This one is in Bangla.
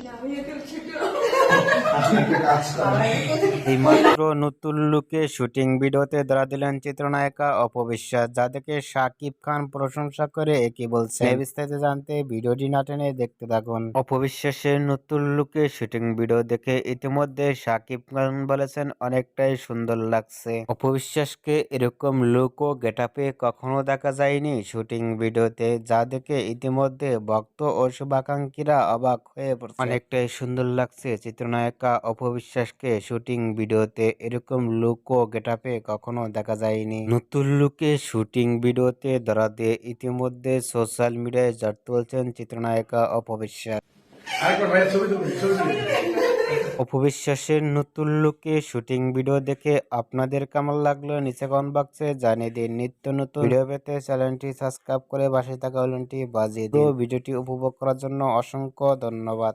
İlhamı yukarı çekiyor. এইমাত্র নতুন লুকে শুটিং ভিডিওতে ধরা দিলেন চিত্রনায়িকা অপবিশ্বাস যাদেরকে শাকিব খান প্রশংসা করে একই বলছে বিস্তারিত জানতে ভিডিওটি না টেনে দেখতে থাকুন। অপবিশ্বাসের নতুন লুকে শুটিং ভিডিও দেখে ইতিমধ্যে শাকিব খান বলেছেন, অনেকটাই সুন্দর লাগছে। অপবিশ্বাসকে এরকম লুক ও গেটাপে কখনো দেখা যায়নি শুটিং ভিডিওতে, যা দেখে ইতিমধ্যে ভক্ত ও শুভাকাঙ্ক্ষীরা অবাক হয়ে পড়ছে। অনেকটাই সুন্দর লাগছে চিত্রনায়িকা অপবিশ্বাসকে শুটিং ভিডিওতে এরকম লুক ও গেটাপে কখনো দেখা যায়নি। নতুন লুকে শুটিং ভিডিওতে ধরা দিয়ে ইতিমধ্যে সোশ্যাল মিডিয়ায় ঝড় তুলছেন চিত্রনায়িকা অপবিশ্বাস। অপবিশ্বাসের নতুন লুকে শুটিং ভিডিও দেখে আপনাদের কেমন লাগল নিচে কমেন্ট বক্সে জানিয়ে দিন। নিত্য নতুন ভিডিও পেতে চ্যানেলটি সাবস্ক্রাইব করে পাশে থাকা হলনটি বাজিয়ে দিন। ভিডিওটি উপভোগ করার জন্য অসংখ্য ধন্যবাদ।